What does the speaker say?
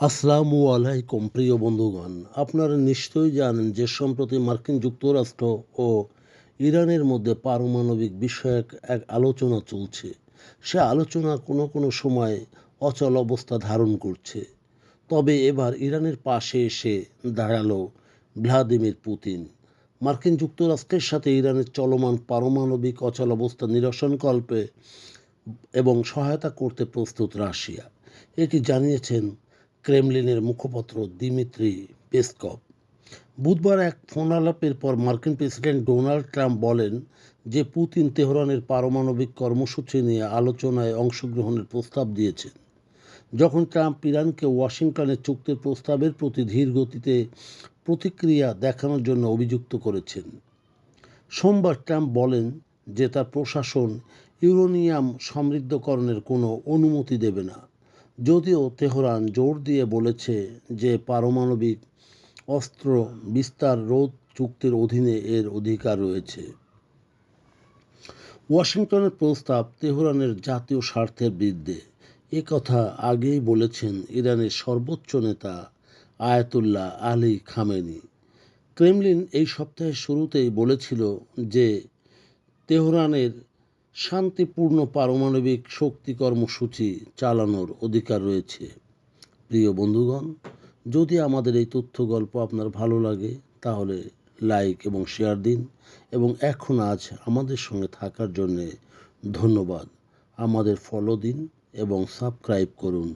আসসালামু আলাইকুম, প্রিয় বন্ধুগণ। আপনারা নিশ্চয়ই জানেন যে সম্প্রতি মার্কিন যুক্তরাষ্ট্র ও ইরানের মধ্যে পারমাণবিক বিষয়ক এক আলোচনা চলছে। সে আলোচনা কোনো কোনো সময় অচল অবস্থা ধারণ করছে। তবে এবার ইরানের পাশে এসে দাঁড়াল ভ্লাদিমির পুতিন। মার্কিন যুক্তরাষ্ট্রের সাথে ইরানের চলমান পারমাণবিক অচল অবস্থা নিরসনকল্পে এবং সহায়তা করতে প্রস্তুত রাশিয়া। এটি জানিয়েছেন ক্রেমলিনের মুখপাত্র দিমিত্রি পেসকভ। বুধবার এক ফোন আলাপের পর মার্কিন প্রেসিডেন্ট ডোনাল্ড ট্রাম্প বলেন যে পুতিন তেহরানের পারমাণবিক কর্মসূচি নিয়ে আলোচনায় অংশগ্রহণের প্রস্তাব দিয়েছেন। যখন ট্রাম্প ইরানকে ওয়াশিংটনের চুক্তির প্রস্তাবের প্রতি ধীর গতিতে প্রতিক্রিয়া দেখানোর জন্য অভিযুক্ত করেছেন। সোমবার ট্রাম্প বলেন যে তার প্রশাসন ইউরোনিয়াম সমৃদ্ধকরণের কোনো অনুমতি দেবে না। যদিও তেহরান জোর দিয়ে বলেছে যে পারমাণবিক অস্ত্র বিস্তার রোধ চুক্তির অধীনে এর অধিকার রয়েছে। ওয়াশিংটনের প্রস্তাব তেহরানের জাতীয় স্বার্থের বিরুদ্ধে। এ কথা আগেই বলেছেন ইরানের সর্বোচ্চ নেতা আয়াতুল্লাহ আলী খামেনি। ক্রেমলিন এই সপ্তাহের শুরুতেই বলেছিল যে তেহরানের শান্তিপূর্ণ পারমাণবিক শক্তি কর্মসূচি চালানোর অধিকার রয়েছে। প্রিয় বন্ধুগণ, যদি আমাদের এই তথ্য গল্প আপনার ভালো লাগে, তাহলে লাইক এবং শেয়ার দিন এবং এখন আজ আমাদের সঙ্গে থাকার জন্যে ধন্যবাদ। আমাদের ফলো দিন এবং সাবস্ক্রাইব করুন।